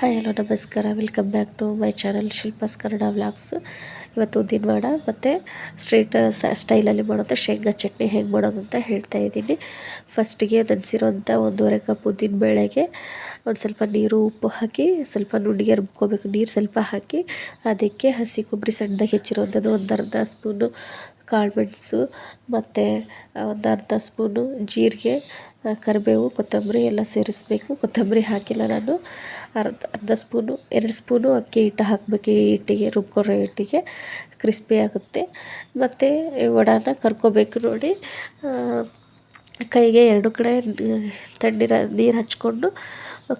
Hi, hello, ನಮಸ್ಕಾರ. Welcome back to my channel Shilpa's Kannada vlogs ಇವತ್ತು ಉದ್ದಿನ ಮಾಡ ಮತ್ತು ಸ್ಟ್ರೇಟ್ ಸ್ಟೈಲಲ್ಲಿ ಮಾಡೋಂಥ ಶೇಂಗಾ ಚಟ್ನಿ ಹೇಗೆ ಮಾಡೋದು ಅಂತ ಹೇಳ್ತಾ ಇದ್ದೀನಿ. ಫಸ್ಟಿಗೆ ನೆನೆಸಿರೋಂಥ ಒಂದೂವರೆ ಕಪ್ ಉದ್ದಿನ ಬೇಳೆಗೆ ಒಂದು ಸ್ವಲ್ಪ ನೀರು, ಉಪ್ಪು ಹಾಕಿ, ಸ್ವಲ್ಪ ನುಣ್ಣಿಗೆ ರುಬ್ಕೋಬೇಕು. ನೀರು ಸ್ವಲ್ಪ ಹಾಕಿ, ಅದಕ್ಕೆ ಹಸಿ ಕೊಬ್ಬರಿ ಸಣ್ಣದಾಗಿ ಹೆಚ್ಚಿರೋಂಥದ್ದು ಒಂದು ಅರ್ಧ ಸ್ಪೂನು ಕಾಳುಮೆಣಸು ಮತ್ತು ಒಂದು ಅರ್ಧ ಸ್ಪೂನು ಜೀರಿಗೆ ಕರಿಬೇವು, ಕೊತ್ತಂಬರಿ ಎಲ್ಲ ಸೇರಿಸಬೇಕು. ಕೊತ್ತಂಬರಿ ಹಾಕಿಲ್ಲ ನಾನು. ಅರ್ಧ ಅರ್ಧ ಸ್ಪೂನು, ಎರಡು ಸ್ಪೂನು ಅಕ್ಕಿ ಹಿಟ್ಟು ಹಾಕಬೇಕು. ಈ ಹಿಟ್ಟಿಗೆ ರುಬ್ಕೊರೋ ಹಿಟ್ಟಿಗೆ ಕ್ರಿಸ್ಪಿ ಆಗುತ್ತೆ. ಮತ್ತು ವಡಾನ ಕರ್ಕೋಬೇಕು ನೋಡಿ. ಕೈಗೆ ಎರಡು ಕಡೆ ತಣ್ಣೀರ ನೀರು ಹಚ್ಕೊಂಡು,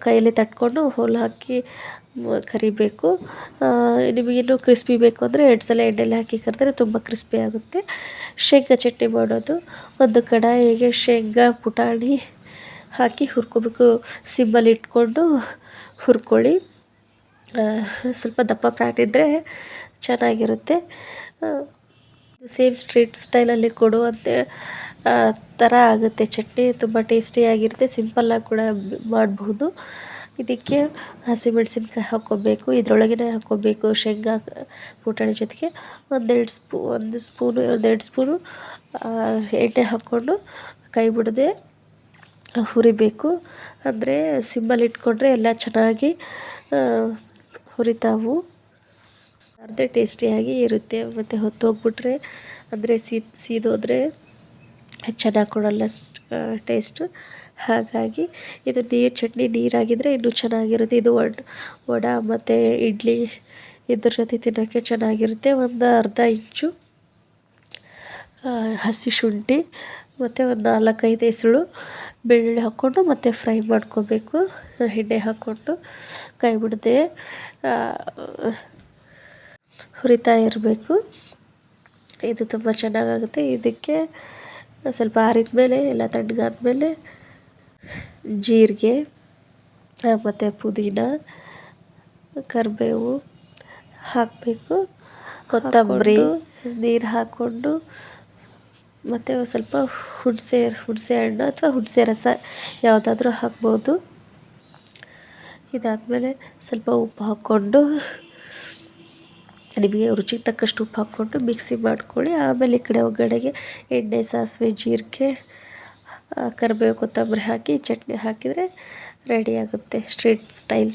ಕೈಯಲ್ಲಿ ತಟ್ಕೊಂಡು, ಹೋಲು ಹಾಕಿ ಕರಿಬೇಕು. ನಿಮಗಿನ್ನೂ ಕ್ರಿಸ್ಪಿ ಬೇಕು ಅಂದರೆ ಎರಡು ಸಲ ಎಣ್ಣೆಲಿ ಹಾಕಿ ಕರೆದ್ರೆ ತುಂಬ ಕ್ರಿಸ್ಪಿ ಆಗುತ್ತೆ. ಶೇಂಗಾ ಚಟ್ನಿ ಮಾಡೋದು. ಒಂದು ಕಡಾಯಿಗೆ ಶೇಂಗಾ, ಪುಟಾಣಿ ಹಾಕಿ ಹುರ್ಕೋಬೇಕು. ಸಿಮ್ಮಲ್ಲಿ ಇಟ್ಕೊಂಡು ಹುರ್ಕೊಳ್ಳಿ. ಸ್ವಲ್ಪ ದಪ್ಪ ಪ್ಯಾನ್ ಇದ್ದರೆ ಚೆನ್ನಾಗಿರುತ್ತೆ. ಸೇಮ್ ಸ್ಟ್ರೀಟ್ ಸ್ಟೈಲಲ್ಲಿ ಕೊಡುವಂತೆ ಥರ ಆಗುತ್ತೆ ಚಟ್ನಿ. ತುಂಬ ಟೇಸ್ಟಿಯಾಗಿರುತ್ತೆ. ಸಿಂಪಲ್ಲಾಗಿ ಕೂಡ ಮಾಡಬಹುದು ಇದಕ್ಕೆ ಹಸಿಮೆಣ್ಸಿನ್ಕಾಯಿ ಹಾಕ್ಕೋಬೇಕು ಇದರೊಳಗೇ ಹಾಕ್ಕೋಬೇಕು ಶೇಂಗಾ ಪುಟಾಣಿ ಜೊತೆಗೆ ಒಂದೆರಡು ಸ್ಪೂ, ಒಂದು ಸ್ಪೂನು, ಒಂದೆರಡು ಸ್ಪೂನು ಎಣ್ಣೆ ಹಾಕ್ಕೊಂಡು ಕೈ ಬಿಡದೆ ಹುರಿಬೇಕು. ಅಂದರೆ ಸಿಮ್ಮಲ್ಲಿ ಇಟ್ಕೊಂಡ್ರೆ ಎಲ್ಲ ಚೆನ್ನಾಗಿ ಹುರಿತಾವು. ಅರ್ಧ ಟೇಸ್ಟಿಯಾಗಿ ಇರುತ್ತೆ. ಮತ್ತು ಹೊತ್ತೋಗ್ಬಿಟ್ರೆ ಅಂದರೆ ಸೀದೋದ್ರೆ ಚೆನ್ನಾಗಿ ಕೊಡೋಲ್ಲ ಟೇಸ್ಟು ಹಾಗಾಗಿ ಇದು ನೀರು, ಚಟ್ನಿ ನೀರಾಗಿದ್ದರೆ ಇನ್ನೂ ಚೆನ್ನಾಗಿರುತ್ತೆ. ಇದು ವಡೆ, ವಡ ಮತ್ತು ಇಡ್ಲಿ ಇದ್ರ ಜೊತೆ ತಿನ್ನೋಕ್ಕೆ ಚೆನ್ನಾಗಿರುತ್ತೆ. ಒಂದು ಅರ್ಧ ಇಂಚು ಹಸಿ ಶುಂಠಿ ಮತ್ತು ಒಂದು ನಾಲ್ಕೈದು ಹೆಸಳು ಬೆಳ್ಳುಳ್ಳಿ ಹಾಕ್ಕೊಂಡು ಮತ್ತು ಫ್ರೈ ಮಾಡ್ಕೋಬೇಕು. ಎಣ್ಣೆ ಹಾಕ್ಕೊಂಡು ಕೈ ಬಿಡದೆ ಹುರಿತಾ ಇರಬೇಕು. ಇದು ತುಂಬ ಚೆನ್ನಾಗಾಗುತ್ತೆ. ಇದಕ್ಕೆ ಸ್ವಲ್ಪ ಆರಿದ ಮೇಲೆ, ಎಲ್ಲ ತಣ್ಣಗಾದ್ಮೇಲೆ ಜೀರಿಗೆ ಮತ್ತು ಪುದೀನ, ಕರಿಬೇವು ಹಾಕಬೇಕು. ಕೊತ್ತಂಬರಿ, ನೀರು ಹಾಕ್ಕೊಂಡು ಮತ್ತು ಸ್ವಲ್ಪ ಹುಣಸೆ ಹುಣಸೆ ಹಣ್ಣು ಅಥವಾ ಹುಣಸೆ ರಸ ಯಾವುದಾದ್ರೂ ಹಾಕ್ಬೋದು. ಇದಾದಮೇಲೆ ಸ್ವಲ್ಪ ಉಪ್ಪು ಹಾಕ್ಕೊಂಡು ನಿಮಗೆ ರುಚಿಗೆ ತಕ್ಕಷ್ಟು ಉಪ್ಪು ಹಾಕ್ಕೊಂಡು ಮಿಕ್ಸಿ ಮಾಡ್ಕೊಳ್ಳಿ. ಆಮೇಲೆ ಈ ಕಡೆ ಒಗ್ಗರಣೆಗೆ ಎಣ್ಣೆ, ಸಾಸಿವೆ, ಜೀರಿಗೆ ಕರಿಬೇವು, ಕೊತ್ತಂಬರಿ ಹಾಕಿ, ಚಟ್ನಿ ಹಾಕಿದರೆ ರೆಡಿ ಆಗುತ್ತೆ. Street style